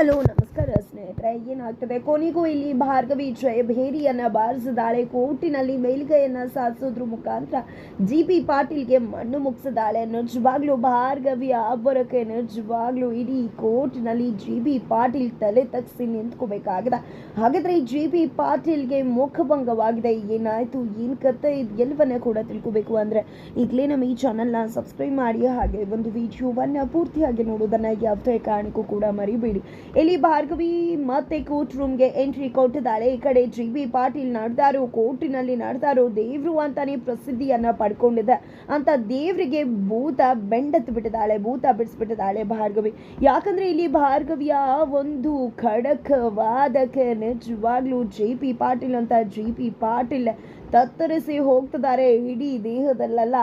Hello, ನಮಸ್ಕಾರ ಸ್ನೇಹಿತರೆ, ಏನಾಗ್ತದೆ? ಕೊನೆಗೂ ಇಲ್ಲಿ ಭಾರ್ಗವಿ, ಜಯಭೇರಿಯನ್ನ ಬಾರಿಸಿದಾಳೆ. ಕೋರ್ಟಿನಲ್ಲಿ ಮೇಲ್ಗೈಯನ್ನ ಸಾಧಿಸೋದ್ರ ಮುಖಾಂತರ ಜಿ ಪಿ ಪಾಟೀಲ್ಗೆ ಮಣ್ಣು ಮುಗಿಸಿದಾಳೆ. ನಿಜವಾಗ್ಲೂ ಭಾರ್ಗವಿಯ ಅಬ್ಬರಕ್ಕೆ ನಿಜವಾಗ್ಲೂ ಇಡೀ ಕೋರ್ಟ್ನಲ್ಲಿ ಜಿ ಪಿ ಪಾಟೀಲ್ ತಲೆ ತಗ್ಸಿ ನಿಂತ್ಕೋಬೇಕಾಗಿದೆ. ಹಾಗಾದ್ರೆ ಜಿ ಪಿ ಪಾಟೀಲ್ಗೆ ಮುಖಭಂಗವಾಗಿದೆ. ಏನಾಯ್ತು? ಏನ್ ಕತೆ ಇದು? ಎಲ್ಲವನ್ನ ಕೂಡ ತಿಳ್ಕೋಬೇಕು ಅಂದ್ರೆ ಈಗಲೇ ನಮ್ಮ ಈ ಚಾನಲ್ನ ಸಬ್ಸ್ಕ್ರೈಬ್ ಮಾಡಿ. ಹಾಗೆ ಒಂದು ವಿಡಿಯೋವನ್ನ ಪೂರ್ತಿಯಾಗಿ ನೋಡೋದನ್ನ ಯಾವುದೇ ಕಾರಣಕ್ಕೂ ಕೂಡ ಮರಿಬೇಡಿ. ಇಲ್ಲಿ ಭಾರ್ಗವಿ, ಮತ್ತೆ ಕೋರ್ಟ್ ರೂಮ್ಗೆ ಎಂಟ್ರಿ ಕೊಟ್ಟಿದ್ದಾಳೆ ಈ ಕಡೆ ಜಿ ಬಿ ಪಾಟೀಲ್ ನಡೆದಾರು, ಕೋರ್ಟಿನಲ್ಲಿ ನಡೆದಾರು, ದೇವ್ರು ಅಂತಾನೆ ಪ್ರಸಿದ್ಧಿಯನ್ನ ಪಡ್ಕೊಂಡಿದೆ. ಅಂತ ದೇವ್ರಿಗೆ ಭೂತ ಬೆಂಡತ್ತು ಬಿಟ್ಟಿದ್ದಾಳೆ, ಭೂತ ಬಿಡಿಸ್ಬಿಟ್ಟಿದ್ದಾಳೆ ಭಾರ್ಗವಿ. ಯಾಕಂದ್ರೆ ಇಲ್ಲಿ ಭಾರ್ಗವಿಯ ಒಂದು ಖಡಕ್ ವಾದಕ ನಿಜವಾಗ್ಲೂ ಜೆ ಪಿ ಪಾಟೀಲ್ ಅಂತ ಜಿ ಪಿ ಪಾಟೀಲ್ ತತ್ತರಿಸಿ ಹೋಗ್ತಿದ್ದಾರೆ. ಇಡೀ ದೇಹದಲ್ಲೆಲ್ಲ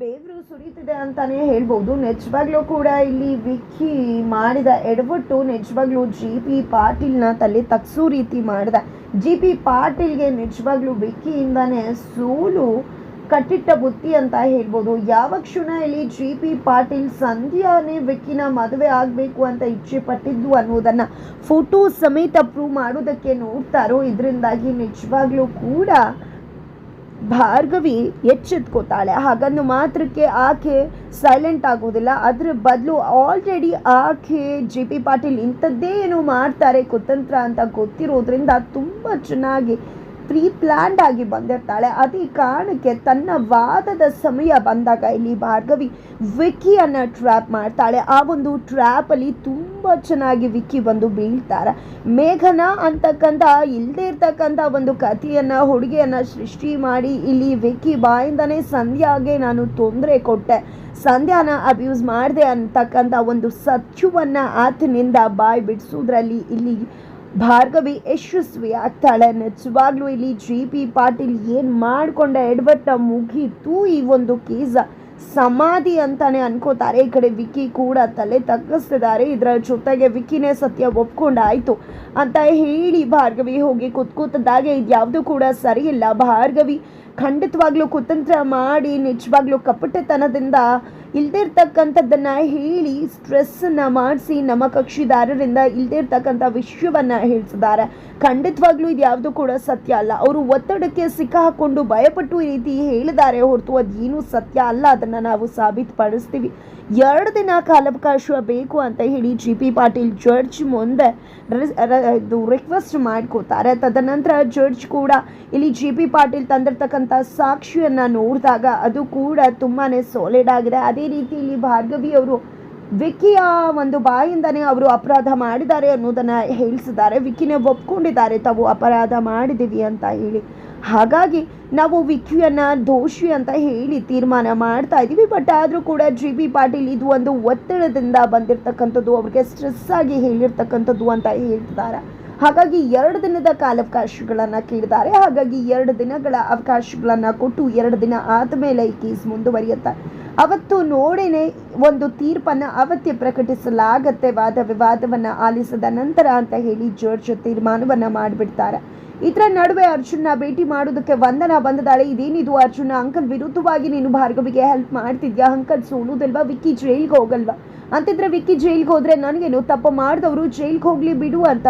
ಬೇವ್ರು ಸುರಿಯುತ್ತಿದೆ ಅಂತಾನೆ ಹೇಳ್ಬೋದು. ನಿಜವಾಗ್ಲೂ ಕೂಡ ಇಲ್ಲಿ ವಿಕ್ಕಿ ಮಾಡಿದ ಎಡವಟ್ಟು ನಿಜವಾಗ್ಲೂ ಜಿ ಪಿ ಪಾಟೀಲ್ನ ತಲೆ ತಗ್ಸೋ ರೀತಿ ಮಾಡಿದ. ಜಿ ಪಿ ಪಾಟೀಲ್ಗೆ ನಿಜವಾಗ್ಲೂ ವಿಕ್ಕಿಯಿಂದಾನೇ ಸೋಲು ಕಟ್ಟಿಟ್ಟ ಬುತ್ತಿ ಅಂತ ಹೇಳ್ಬೋದು. ಯಾವ ಕ್ಷಣ ಇಲ್ಲಿ ಜಿ ಪಿ ಪಾಟೀಲ್ ಸಂಧ್ಯಾನೇ ವಿಕ್ಕಿನ ಮದುವೆ ಆಗಬೇಕು ಅಂತ ಇಚ್ಛೆ ಪಟ್ಟಿದ್ದು ಅನ್ನೋದನ್ನು ಫೋಟೋ ಸಮೇತ ಪ್ರೂವ್ ಮಾಡೋದಕ್ಕೆ ನೋಡ್ತಾರೋ, ಇದರಿಂದಾಗಿ ನಿಜವಾಗ್ಲೂ ಕೂಡ ಭಾರ್ಗವಿ ಎಚ್ಚೆತ್ಕೋತಾಳೆ ಹಾಗನ್ನು ಮಾತ್ರಕ್ಕೆ ಆಕೆ ಸೈಲೆಂಟ್ ಆಗೋದಿಲ್ಲ. ಅದ್ರ ಬದಲು ಆಲ್ರೆಡಿ ಆಕೆ ಜೆ ಪಿ ಪಾಟೀಲ್ ಇಂಥದ್ದೇ ಮಾಡ್ತಾರೆ, ಕುತಂತ್ರ ಅಂತ ಗೊತ್ತಿರೋದ್ರಿಂದ ತುಂಬ ಚೆನ್ನಾಗಿ ಪ್ರೀ ಪ್ಲ್ಯಾಂಡ್ ಆಗಿ ಬಂದಿರ್ತಾಳೆ. ಅದೇ ಕಾರಣಕ್ಕೆ ತನ್ನ ವಾದದ ಸಮಯ ಬಂದಾಗ ಇಲ್ಲಿ ಭಾರ್ಗವಿ ವಿಕ್ಕಿಯನ್ನು ಟ್ರ್ಯಾಪ್ ಮಾಡ್ತಾಳೆ. ಆ ಒಂದು ಟ್ರ್ಯಾಪಲ್ಲಿ ತುಂಬ ಚೆನ್ನಾಗಿ ವಿಕ್ಕಿ ಬಂದು ಬೀಳ್ತಾರೆ ಮೇಘನ ಅಂತಕ್ಕಂಥ ಇಲ್ಲದೇ ಇರ್ತಕ್ಕಂಥ ಒಂದು ಕಥೆಯನ್ನು, ಹುಡುಗಿಯನ್ನು ಸೃಷ್ಟಿ ಮಾಡಿ ಇಲ್ಲಿ ವಿಕ್ಕಿ ಬಾಯಿಂದನೇ ಸಂಧ್ಯಾಗೆ ನಾನು ತೊಂದರೆ ಕೊಟ್ಟೆ. ಸಂಧ್ಯಾನ ಅಬ್ಯೂಸ್ ಮಾಡಿದೆ ಅಂತಕ್ಕಂಥ ಒಂದು ಸತ್ಯವನ್ನು ಆತನಿಂದ ಬಾಯಿ ಬಿಡಿಸೋದ್ರಲ್ಲಿ ಇಲ್ಲಿ ಭಾರ್ಗವಿ ಯಶಸ್ವಿ ಆಗ್ತಾಳೆ ನಿಜವಾಗ್ಲೂ ಇಲ್ಲಿ ಜಿ ಪಿ ಪಾಟೀಲ್ ಏನು ಮಾಡ್ಕೊಂಡ? ಎಡವಟ್ಟ ಮುಗೀತು ಈ ಒಂದು ಕೇಸ ಸಮಾಧಿ ಅಂತಾನೆ ಅನ್ಕೋತಾರೆ. ಈ ಕಡೆ ವಿಕ್ಕಿ ಕೂಡ ತಲೆ ತಗ್ಗಿಸ್ತಿದ್ದಾರೆ. ಇದರ ಜೊತೆಗೆ ವಿಕ್ಕಿನೇ ಸತ್ಯ ಒಪ್ಕೊಂಡಾಯ್ತು ಅಂತ ಹೇಳಿ ಭಾರ್ಗವಿ ಹೋಗಿ ಕುತ್ಕೂತದಾಗೆ ಇದ್ಯಾವುದೂ ಕೂಡ ಸರಿ ಇಲ್ಲ. ಭಾರ್ಗವಿ ಖಂಡಿತವಾಗ್ಲೂ ಕುತಂತ್ರ ಮಾಡಿ, ನಿಜವಾಗ್ಲೂ ಕಪಟತನದಿಂದ ಇಲ್ದೇ ಇರ್ತಕ್ಕಂಥದ್ದನ್ನ ಹೇಳಿ ಸ್ಟ್ರೆಸ್ಸನ್ನ ಮಾಡಿಸಿ ನಮ್ಮ ಕಕ್ಷಿದಾರರಿಂದ ಇಲ್ದಿರ್ತಕ್ಕಂಥ ವಿಷಯವನ್ನ ಹೇಳ್ತಿದ್ದಾರೆ ಖಂಡಿತವಾಗ್ಲೂ ಇದು ಯಾವುದು ಕೂಡ ಸತ್ಯ ಅಲ್ಲ. ಅವರು ಒತ್ತಡಕ್ಕೆ ಸಿಕ್ಕಾಕೊಂಡು ಭಯಪಟ್ಟು ಈ ರೀತಿ ಹೇಳಿದ್ದಾರೆ ಹೊರತು ಅದೇನು ಸತ್ಯ ಅಲ್ಲ. ಅದನ್ನ ನಾವು ಸಾಬೀತುಪಡಿಸ್ತೀವಿ. ಎರಡು ದಿನ ಕಾಲಾವಕಾಶ ಬೇಕು ಅಂತ ಹೇಳಿ ಜಿ ಪಿ ಪಾಟೀಲ್ ಜಡ್ಜ್ ಮುಂದೆ ಇದು ರಿಕ್ವೆಸ್ಟ್ ಮಾಡ್ಕೋತಾರೆ. ತದನಂತರ ಜಡ್ಜ್ ಕೂಡ ಇಲ್ಲಿ ಜಿ ಪಿ ಪಾಟೀಲ್ ತಂದಿರ್ತಕ್ಕಂಥ ಸಾಕ್ಷಿಯನ್ನ ನೋಡಿದಾಗ ಅದು ಕೂಡ ತುಂಬಾನೇ ಸಾಲಿಡ್ ಆಗಿದೆ. ಅದೇ ರೀತಿ ಇಲ್ಲಿ ಭಾರ್ಗವಿ ಅವರು ವಿಕ್ಕಿಯ ಒಂದು ಬಾಯಿಂದನೇ ಅವರು ಅಪರಾಧ ಮಾಡಿದ್ದಾರೆ ಅನ್ನೋದನ್ನು ಹೇಳಿಸಿದ್ದಾರೆ. ವಿಕಿನೇ ಒಪ್ಕೊಂಡಿದ್ದಾರೆ, ತಾವು ಅಪರಾಧ ಮಾಡಿದ್ದೀವಿ ಅಂತ ಹೇಳಿ. ಹಾಗಾಗಿ ನಾವು ವಿಕ್ಕಿಯನ್ನ ದೋಷಿ ಅಂತ ಹೇಳಿ ತೀರ್ಮಾನ ಮಾಡ್ತಾ ಇದ್ದೀವಿ. ಬಟ್ ಆದರೂ ಕೂಡ ಜಿ ಬಿ ಪಾಟೀಲ್ ಇದು ಒಂದು ಒತ್ತಡದಿಂದ ಬಂದಿರತಕ್ಕಂಥದ್ದು, ಅವ್ರಿಗೆ ಸ್ಟ್ರೆಸ್ ಆಗಿ ಹೇಳಿರ್ತಕ್ಕಂಥದ್ದು ಅಂತ ಹೇಳ್ತಿದ್ದಾರೆ. ಹಾಗಾಗಿ ಎರಡು ದಿನದ ಕಾಲಾವಕಾಶಗಳನ್ನು ಕೇಳಿದ್ದಾರೆ. ಹಾಗಾಗಿ ಎರಡು ದಿನಗಳ ಅವಕಾಶಗಳನ್ನು ಕೊಟ್ಟು ಎರಡು ದಿನ ಆದಮೇಲೆ ಈ ಕೇಸ್ ಮುಂದುವರಿಯುತ್ತೆ. ಅವತ್ತು ನೋಡಿನೇ ಒಂದು ತೀರ್ಪನ್ನು ಅವತ್ತೇ ಪ್ರಕಟಿಸಲಾಗತ್ತೆ. ವಾದ ವಿವಾದವನ್ನು ಆಲಿಸಿದ ನಂತರ ಅಂತ ಹೇಳಿ ಜಡ್ಜ್ ತೀರ್ಮಾನವನ್ನು ಮಾಡಿಬಿಡ್ತಾರೆ. ಇದರ ನಡುವೆ ಅರ್ಜುನ್ನ ಭೇಟಿ ಮಾಡೋದಕ್ಕೆ ವಂದನ ಬಂದದಾಳೆ ಇದೇನಿದು ಅರ್ಜುನ ಅಂಕಲ್ ವಿರುದ್ಧವಾಗಿ ನೀನು ಭಾರ್ಗವಿಗೆ ಹೆಲ್ಪ್ ಮಾಡ್ತಿದ್ಯಾ? ಅಂಕಲ್ ಸೋಲುದಲ್ವಾ? ವಿಕ್ಕಿ ಜೈಲ್ಗೆ ಹೋಗಲ್ವಾ? ಅಂತಿದ್ರೆ ವಿಕ್ಕಿ ಜೈಲ್ಗೆ ಹೋದ್ರೆ ನನಗೇನು ತಪ್ಪು ಮಾಡಿದವರು? ಜೈಲ್ಗೆ ಹೋಗಲಿ ಬಿಡು ಅಂತ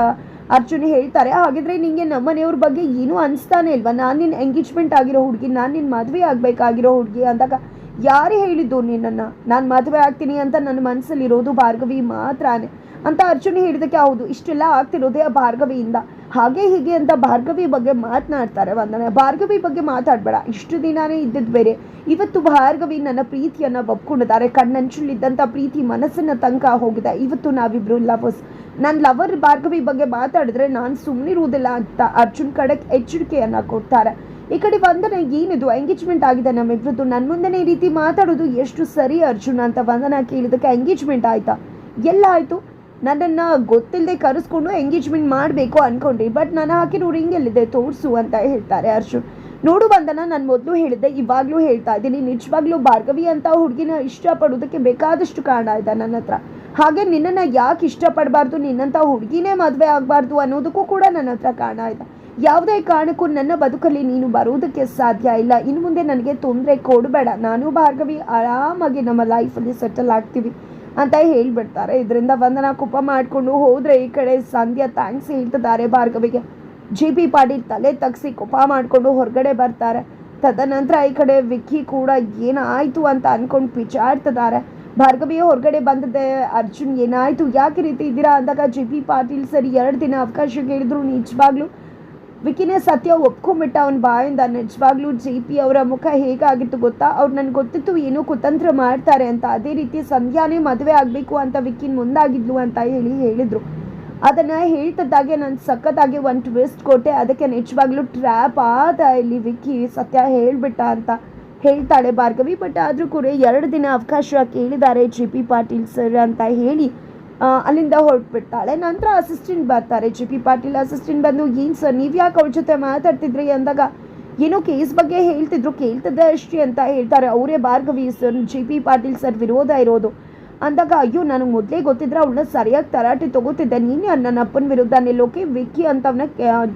ಅರ್ಜುನ್ ಹೇಳ್ತಾರೆ, ಹಾಗಿದ್ರೆ ನಿಂಗೆ ನಮ್ಮನೆಯವ್ರ ಬಗ್ಗೆ ಏನೂ ಅನಿಸ್ತಾನೆ ಇಲ್ವಾ? ನಾನು ನಿನ್ನ ಎಂಗೇಜ್ಮೆಂಟ್ ಆಗಿರೋ ಹುಡುಗಿ, ನಾನು ನಿನ್ನ ಮದುವೆ ಆಗಬೇಕಾಗಿರೋ ಹುಡುಗಿ ಅಂದಾಗ ಯಾರೇ ಹೇಳಿದ್ದು ನಿನ್ನನ್ನು? ನಾನು ಮದುವೆ ಆಗ್ತೀನಿ ಅಂತ ನನ್ನ ಮನಸ್ಸಲ್ಲಿರೋದು ಭಾರ್ಗವಿ ಮಾತ್ರನೇ. ಅಂತ ಅರ್ಜುನ್ ಹೇಳಿದಕ್ಕೆ ಹೌದು, ಇಷ್ಟೆಲ್ಲ ಆಗ್ತಿರೋದೇ ಆ ಭಾರ್ಗವಿಯಿಂದ. ಹಾಗೆ ಹೀಗೆ ಅಂತ ಭಾರ್ಗವಿ ಬಗ್ಗೆ ಮಾತನಾಡ್ತಾರೆ ವಂದನೆ. ಭಾರ್ಗವಿ ಬಗ್ಗೆ ಮಾತಾಡಬೇಡ, ಇಷ್ಟು ದಿನಾನೇ ಇದ್ದದ್ದು ಬೇರೆ. ಇವತ್ತು ಭಾರ್ಗವಿ ನನ್ನ ಪ್ರೀತಿಯನ್ನ ಒಪ್ಕೊಂಡಿದ್ದಾರೆ ಕಣ್ಣಂಚುಲಿದ್ದಂಥ ಪ್ರೀತಿ ಮನಸ್ಸಿನ ತಂಕ ಹೋಗಿದೆ. ಇವತ್ತು ನಾವಿಬ್ಬರು ಲವರ್ಸ್ ನನ್ನ ಲವರ್ ಭಾರ್ಗವಿ ಬಗ್ಗೆ ಮಾತಾಡಿದ್ರೆ ನಾನು ಸುಮ್ಮನಿರುವುದಿಲ್ಲ ಅಂತ ಅರ್ಜುನ್ ಕಡೆಗೆ ಎಚ್ಚರಿಕೆಯನ್ನ ಕೊಡ್ತಾರೆ. ಈ ಕಡೆ ವಂದನ ಏನಿದು? ಎಂಗೇಜ್ಮೆಂಟ್ ಆಗಿದೆ ನಮ್ಮಿಬ್ರದ್ದು. ನನ್ನ ಮುಂದೆನೇ ಈ ರೀತಿ ಮಾತಾಡೋದು ಎಷ್ಟು ಸರಿ ಅರ್ಜುನ್ ಅಂತ ವಂದನ ಕೇಳಿದಕ್ಕೆ ಎಂಗೇಜ್ಮೆಂಟ್ ಆಯ್ತಾ? ಎಲ್ಲ ಆಯ್ತು. ನನ್ನನ್ನು ಗೊತ್ತಿಲ್ಲದೆ ಕರೆಸ್ಕೊಂಡು ಎಂಗೇಜ್ಮೆಂಟ್ ಮಾಡಬೇಕು ಅನ್ಕೊಂಡ್ರಿ ಬಟ್ ನಾನು ಹಾಕಿರೋ ರಿಂಗ್ ಎಲ್ಲಿದೆ ತೋರಿಸು ಅಂತ ಹೇಳ್ತಾರೆ ಅರ್ಜುನ್. ನೋಡು ಬಂದನ ನಾನು ಮೊದಲು ಹೇಳಿದ್ದೆ, ಇವಾಗಲೂ ಹೇಳ್ತಾ ಇದ್ದೀನಿ. ನಿಜವಾಗ್ಲೂ ಭಾರ್ಗವಿ ಅಂತ ಹುಡುಗಿನ ಇಷ್ಟಪಡೋದಕ್ಕೆ ಬೇಕಾದಷ್ಟು ಕಾರಣ ಇದೆ ನನ್ನ ಹತ್ರ. ಹಾಗೆ ನಿನ್ನನ್ನು ಯಾಕೆ ಇಷ್ಟಪಡಬಾರ್ದು, ನಿನ್ನಂಥ ಹುಡುಗಿನೇ ಮದುವೆ ಆಗಬಾರ್ದು ಅನ್ನೋದಕ್ಕೂ ಕೂಡ ನನ್ನ ಹತ್ರ ಕಾರಣ ಇದೆ. ಯಾವುದೇ ಕಾರಣಕ್ಕೂ ನನ್ನ ಬದುಕಲ್ಲಿ ನೀನು ಬರೋದಕ್ಕೆ ಸಾಧ್ಯ ಇಲ್ಲ. ಇನ್ನು ಮುಂದೆ ನನಗೆ ತೊಂದರೆ ಕೊಡಬೇಡ. ನಾನು ಭಾರ್ಗವಿ ಆರಾಮಾಗಿ ನಮ್ಮ ಲೈಫಲ್ಲಿ ಸೆಟಲ್ ಆಗ್ತೀವಿ ಅಂತ ಹೇಳಿಬಿಡ್ತಾರೆ. ಇದರಿಂದ ವಂದನ ಕೋಪ ಮಾಡಿಕೊಂಡು ಹೋದರೆ ಈ ಕಡೆ ಸಂಧ್ಯಾ ಥ್ಯಾಂಕ್ಸ್ ಹೇಳ್ತಿದ್ದಾರೆ ಭಾರ್ಗವಿಗೆ. ಜಿ ಪಿ ಪಾಟೀಲ್ ತಲೆ ತಗ್ಸಿ ಕೋಪ ಮಾಡಿಕೊಂಡು ಹೊರಗಡೆ ಬರ್ತಾರೆ. ತದನಂತರ ಈ ಕಡೆ ವಿಕ್ಕಿ ಕೂಡ ಏನಾಯಿತು ಅಂತ ಅಂದ್ಕೊಂಡು ಪಿಚಾಡ್ತಿದ್ದಾರೆ ಭಾರ್ಗವಿ ಹೊರಗಡೆ ಬಂದಿದ್ದೆ ಅರ್ಜುನ್, ಏನಾಯಿತು? ಯಾಕೆ ರೀತಿ ಇದ್ದೀರಾ ಅಂದಾಗ ಜಿ ಪಿ ಪಾಟೀಲ್ ಸರಿ ಎರಡು ದಿನ ಅವಕಾಶ ಕೇಳಿದ್ರು ನಿಜವಾಗ್ಲೂ. ವಿಕಿನೇ ಸತ್ಯ ಒಪ್ಕೊಂಬಿಟ್ಟ ಅವನ ಬಾಯಿಂದ ನಿಜವಾಗ್ಲೂ ಜೆ ಪಿ ಅವರ ಮುಖ ಹೇಗಾಗಿತ್ತು ಗೊತ್ತಾ? ಅವ್ರು ನನಗೆ ಗೊತ್ತಿತ್ತು ಏನೋ ಕುತಂತ್ರ ಮಾಡ್ತಾರೆ ಅಂತ. ಅದೇ ರೀತಿ ಸಂಧ್ಯಾನೇ ಮದುವೆ ಆಗಬೇಕು ಅಂತ ವಿಕಿನ್ ಮುಂದಾಗಿದ್ಲು ಅಂತ ಹೇಳಿ ಹೇಳಿದ್ರು. ಅದನ್ನು ಹೇಳ್ತಿದ್ದಾಗೆ ನಾನು ಸಖತ್ತಾಗಿ ಒಂದು ಟ್ವಿಸ್ಟ್ ಕೊಟ್ಟೆ. ಅದಕ್ಕೆ ನಿಜವಾಗ್ಲೂ ಟ್ರ್ಯಾಪ್ ಆದ ಇಲ್ಲಿ ವಿಕ್ಕಿ ಸತ್ಯ ಹೇಳ್ಬಿಟ್ಟ ಅಂತ ಹೇಳ್ತಾಳೆ ಭಾರ್ಗವಿ. ಬಟ್ ಆದರೂ ಕೂಡ ಎರಡು ದಿನ ಅವಕಾಶ ಕೇಳಿದ್ದಾರೆ ಜಿ ಪಿ ಪಾಟೀಲ್ ಸರ್ ಅಂತ ಹೇಳಿ ಅಲ್ಲಿಂದ ಹೊರಟ್ಬಿಡ್ತಾಳೆ. ನಂತರ ಅಸಿಸ್ಟೆಂಟ್ ಬರ್ತಾರೆ ಜಿ ಪಿ ಪಾಟೀಲ್. ಅಸಿಸ್ಟೆಂಟ್ ಬಂದು, ಏನು ಸರ್ ನೀವು ಯಾಕೆ ಅವ್ರ ಜೊತೆ ಮಾತಾಡ್ತಿದ್ರಿ? ಅಂದಾಗ, ಏನೋ ಕೇಸ್ ಬಗ್ಗೆ ಹೇಳ್ತಿದ್ರು, ಕೇಳ್ತಿದ್ದೆ ಅಷ್ಟೇ ಅಂತ ಹೇಳ್ತಾರೆ. ಅವರೇ Bhargavi sir G P Patil sir ವಿರೋಧ ಇರೋದು. ಅಂದಾಗ, ಅಯ್ಯೋ, ನನಗೆ ಮೊದಲೇ ಗೊತ್ತಿದ್ರೆ ಅವಳನ್ನ ಸರಿಯಾಗಿ ತರಾಟೆ ತಗೋತಿದ್ದೆ. ನೀನೇ ನನ್ನ ಅಪ್ಪನ ವಿರುದ್ಧ ನಿಲ್ಲೋಕೆ, ವಿಕ್ಕಿ ಅಂತವನ್ನ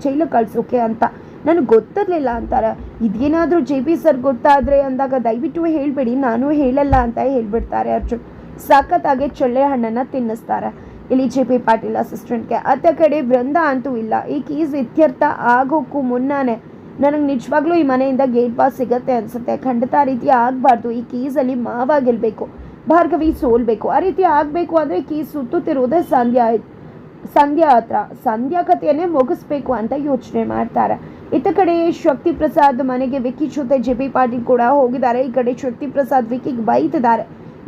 ಜೈಲು ಕಳ್ಸೋಕೆ ಅಂತ. ನನಗೆ ಗೊತ್ತಿರಲಿಲ್ಲ, ಅಂತಾರೆ. ಇದೇನಾದರೂ ಜೆ ಪಿ ಸರ್ ಗೊತ್ತಾದರೆ ಅಂದಾಗ ದಯವಿಟ್ಟು ಹೇಳಬೇಡಿ, ನಾನು ಹೇಳಲ್ಲ ಅಂತ ಹೇಳ್ಬಿಡ್ತಾರೆ ಅರ್ಜುನ್. ಸಖತ್ತಾಗಿ ಚಳ್ಳೆ ಹಣ್ಣನ್ನು ತಿನ್ನಿಸ್ತಾರೆ. ಇಲ್ಲಿ ಜೆ ಪಿ ಪಾಟೀಲ್ ಅಸಿಸ್ಟೆಂಟ್ಗೆ, ಅತ್ತ ಕಡೆ ಬೃಂದ ಅಂತೂ ಇಲ್ಲ. ಈ ಕೇಸ್ ಇತ್ಯರ್ಥ ಆಗೋಕ್ಕೂ ಮುನ್ನಾನೆ. ನನಗೆ ನಿಜವಾಗ್ಲೂ ಈ ಮನೆಯಿಂದ ಗೇಟ್ ಪಾಸ್ ಸಿಗತ್ತೆ ಅನ್ಸುತ್ತೆ. ಖಂಡಿತ ರೀತಿ ಆಗಬಾರ್ದು. ಈ ಕೇಸಲ್ಲಿ ಮಾವಾಗಿರಬೇಕು ಭಾರ್ಗವಿ ಸೋಲ್ಬೇಕು. ಆ ರೀತಿ ಆಗಬೇಕು ಅಂದರೆ ಕೀ ಸುತ್ತುತ್ತಿರುವುದೇ ಸಂಧ್ಯಾ ಸಂಧ್ಯಾ ಹತ್ರ. ಸಂಧ್ಯಾ ಕಥೆಯನ್ನೇ ಮುಗಿಸ್ಬೇಕು ಅಂತ ಯೋಚನೆ ಮಾಡ್ತಾರೆ. ಇತ್ತ ಕಡೆ ಶಕ್ತಿ ಪ್ರಸಾದ್ ಮನೆಗೆ ವಿಕ್ಕಿ ಜೊತೆ ಜೆ ಪಿ ಪಾಟೀಲ್ ಕೂಡ ಹೋಗಿದ್ದಾರೆ. ಈ ಕಡೆ ಶಕ್ತಿ ಪ್ರಸಾದ್ ವಿಕ್ಕಿಗೆ ಬೈತಿದ್ದಾರೆ.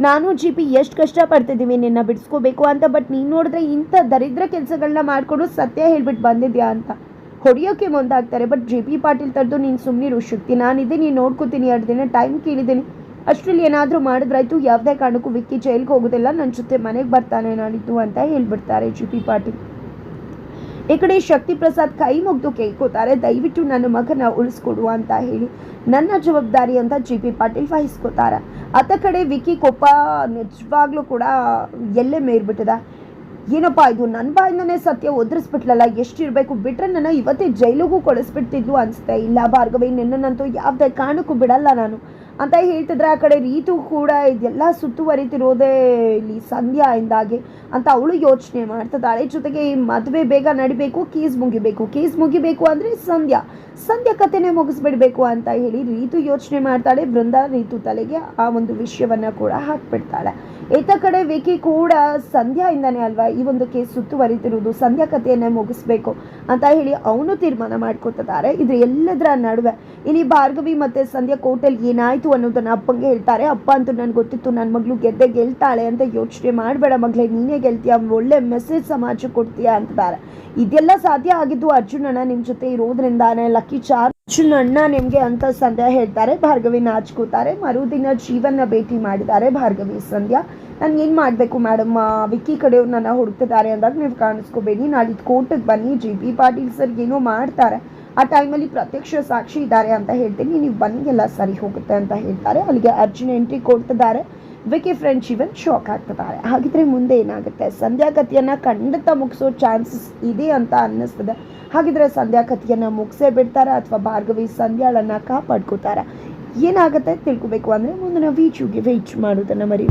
ನಾನು ಜಿ ಪಿ ಎಷ್ಟು ಕಷ್ಟಪಡ್ತಿದ್ದೀವಿ ನಿನ್ನ ಬಿಡಿಸ್ಕೋಬೇಕು ಅಂತ ಬಟ್ ನೀನು ನೋಡಿದ್ರೆ ಇಂಥ ದರಿದ್ರ ಕೆಲಸಗಳನ್ನ ಮಾಡಿಕೊಂಡು ಸತ್ಯ ಹೇಳ್ಬಿಟ್ಟು ಬಂದಿದ್ಯಾ ಅಂತ. ಹೊಡಿಯೋಕೆ ಮುಂದಾಗ್ತಾರೆ ಬಟ್ ಜೆ ಪಿ ಪಾಟೀಲ್ ತರದು ನೀನು ಸುಮ್ಮನಿರು ಶಕ್ತಿ ನಾನಿದ್ದೀನಿ, ನೀನು ನೋಡ್ಕೋತೀನಿ, ಎರಡು ದಿನ ಟೈಮ್ ಕೇಳಿದ್ದೀನಿ. ಅಷ್ಟರಲ್ಲಿ ಏನಾದರೂ ಮಾಡಿದ್ರಾಯ್ತು ಯಾವುದೇ ಕಾರಣಕ್ಕೂ ವಿಕ್ಕಿ ಜೈಲ್ಗೆ ಹೋಗೋದಿಲ್ಲ. ನನ್ನ ಜೊತೆ ಮನೆಗೆ ಬರ್ತಾನೆ ನಾಡಿದ್ದು ಅಂತ ಹೇಳ್ಬಿಡ್ತಾರೆ ಜಿ ಪಿ ಪಾಟೀಲ್. ಈ ಕಡೆ ಶಕ್ತಿ ಪ್ರಸಾದ್ ಕೈ ಮುಗ್ದು ಕೇಳ್ಕೋತಾರೆ. ದಯವಿಟ್ಟು ನನ್ನ ಮಗನ ಉಳಿಸ್ಕೊಡು ಅಂತ ಹೇಳಿ ನನ್ನ ಜವಾಬ್ದಾರಿ ಅಂತ ಜಿ ಪಿ ಪಾಟೀಲ್ ವಹಿಸ್ಕೋತಾರೆ. ಅತ್ತ ಕಡೆ ವಿಕ್ಕಿ ಕೊಪ್ಪ ನಿಜವಾಗ್ಲೂ ಕೂಡ ಎಲ್ಲೇ ಮೇರ್ಬಿಟ್ಟದ ಏನಪ್ಪ ಇದು? ನನ್ನ ಬಾಯಿಂದನೇ ಸತ್ಯ ಒದರಿಸ್ಬಿಟ್ಲಲ್ಲ, ಎಷ್ಟಿರಬೇಕು? ಬಿಟ್ಟರೆ ನನ್ನ ಇವತ್ತೇ ಜೈಲಿಗೂ ಕೊಡಿಸ್ಬಿಡ್ತಿದ್ಲು ಅನಿಸುತ್ತೆ ಇಲ್ಲ ಭಾರ್ಗವಿ. ನಿನ್ನನ್ನಂತೂ ಯಾವುದೇ ಕಾರಣಕ್ಕೂ ಬಿಡಲ್ಲ ನಾನು. ಅಂತ ಹೇಳ್ತಿದ್ರೆ ಆ ಕಡೆ ರೀತು ಕೂಡ ಇದೆಲ್ಲ ಸುತ್ತುವರಿತಿರೋದೇ ಇಲ್ಲಿ ಸಂಧ್ಯಾ ಇಂದಾಗೆ ಅಂತ ಅವಳು ಯೋಚನೆ ಮಾಡ್ತಿದ್ದಾಳೆ. ಜೊತೆಗೆ ಈ ಮದುವೆ ಬೇಗ ನಡಿಬೇಕು ಕೇಸ್ ಮುಗಿಬೇಕು. ಕೇಸ್ ಮುಗಿಬೇಕು ಅಂದರೆ ಸಂಧ್ಯಾ. ಸಂಧ್ಯಾ ಕಥೆನೇ ಮುಗಿಸ್ಬಿಡ್ಬೇಕು ಅಂತ ಹೇಳಿ ರೀತು ಯೋಚನೆ ಮಾಡ್ತಾಳೆ. ಬೃಂದ ರೀತು ತಲೆಗೆ ಆ ಒಂದು ವಿಷಯವನ್ನ ಕೂಡ ಹಾಕ್ಬಿಡ್ತಾಳೆ. ಈತ ಕಡೆ ವಿಕಿ ಕೂಡ ಸಂಧ್ಯಾಯಿಂದನೇ ಅಲ್ವಾ ಈ ಒಂದು ಕೇಸ್ ಸುತ್ತುವರಿತಿರುವುದು ಸಂಧ್ಯಾ ಕಥೆಯನ್ನೇ ಮುಗಿಸ್ಬೇಕು ಅಂತ ಹೇಳಿ ಅವನು ತೀರ್ಮಾನ ಮಾಡ್ಕೊತಿದ್ದಾರೆ. ಇದ್ರ ಎಲ್ಲದರ ನಡುವೆ. ಇಲ್ಲಿ ಭಾರ್ಗವಿ ಮತ್ತೆ ಸಂಧ್ಯಾ ಕೋಟೆಲ್ ಏನಾಯ್ತು ಅನ್ನೋದನ್ನ ಅಪ್ಪಂಗೆ ಹೇಳ್ತಾರೆ. ಅಪ್ಪ ಅಂತೂ ನನ್ಗೆ ಗೊತ್ತಿತ್ತು ನನ್ನ ಮಗಳು ಗೆದ್ದೆ ಗೆಲ್ತಾಳೆ ಅಂತ ಯೋಚನೆ ಮಾಡಬೇಡ ಮಗಳೇ, ನೀನೇ ಗೆಲ್ತೀಯ, ಒಳ್ಳೆ ಮೆಸೇಜ್ ಸಮಾಜಕ್ಕೆ ಕೊಡ್ತೀಯ ಅಂತಾರೆ. ಇದೆಲ್ಲ ಸಾಧ್ಯ ಆಗಿದ್ದು ಅರ್ಜುನಣ್ಣ ನಿಮ್ಮ ಜೊತೆ ಇರೋದ್ರಿಂದಾನೆ ಲಕ್ಕಿ ಚಾರ್ ಅರ್ಜುನ್ ಅಣ್ಣ ನಿಮಗೆ ಅಂತ ಸಂಧ್ಯಾ ಹೇಳ್ತಾರೆ. ಭಾರ್ಗವಿ ನಾಚ್ಕೋತಾರೆ. ಮರುದಿನ ಜೀವನ ಭೇಟಿ ಮಾಡಿದ್ದಾರೆ ಭಾರ್ಗವಿ, ಸಂಧ್ಯಾ. ನಾನು ಏನು ಮಾಡಬೇಕು ಮೇಡಮ್ ವಿಕ್ಕಿ ಕಡೆಯವ್ರು ನನ್ನ ಹುಡುಕ್ತಿದ್ದಾರೆ ಅಂದಾಗ ನೀವು ಕಾಣಿಸ್ಕೋಬೇಡಿ. ನಾಳಿದ್ದು ಕೋರ್ಟಿಗೆ ಬನ್ನಿ. ಜಿ ಪಿ ಪಾಟೀಲ್ ಸರ್ ಏನೋ ಮಾಡ್ತಾರೆ. ಆ ಟೈಮಲ್ಲಿ ಪ್ರತ್ಯಕ್ಷ ಸಾಕ್ಷಿ ಇದ್ದಾರೆ ಅಂತ ಹೇಳ್ತೀನಿ. ನೀವು ಬನ್ನಿ ಎಲ್ಲ ಸರಿ ಹೋಗುತ್ತೆ ಅಂತ ಹೇಳ್ತಾರೆ. ಅಲ್ಲಿಗೆ ಅರ್ಜುನ್ ಎಂಟ್ರಿ ಕೊಡ್ತಿದ್ದಾರೆ. ವಿಕಿ ಫ್ರೆಂಡ್ ಶಿವನ್ ಶಾಕ್ ಆಗ್ತಿದ್ದಾರೆ. ಹಾಗಿದ್ರೆ ಮುಂದೆ ಏನಾಗುತ್ತೆ? ಸಂಧ್ಯಾ ಕಥೆಯನ್ನು ಖಂಡಿತ ಮುಗಿಸೋ ಚಾನ್ಸಸ್ ಇದೆ ಅಂತ ಅನ್ನಿಸ್ತದೆ. ಹಾಗಿದ್ರೆ ಸಂಧ್ಯಾ ಕಥೆಯನ್ನು ಮುಗಿಸೇ ಬಿಡ್ತಾರೆ ಅಥವಾ ಭಾರ್ಗವಿ ಸಂಧ್ಯಾಳನ್ನು ಕಾಪಾಡ್ಕೋತಾರೆ. ಏನಾಗುತ್ತೆ ತಿಳ್ಕೊಬೇಕು ಅಂದರೆ ಮುಂದಿನ ವೀಚುಗೆ ವೆಯ್ಟ್ ಮಾಡೋದನ್ನು ಮರಿ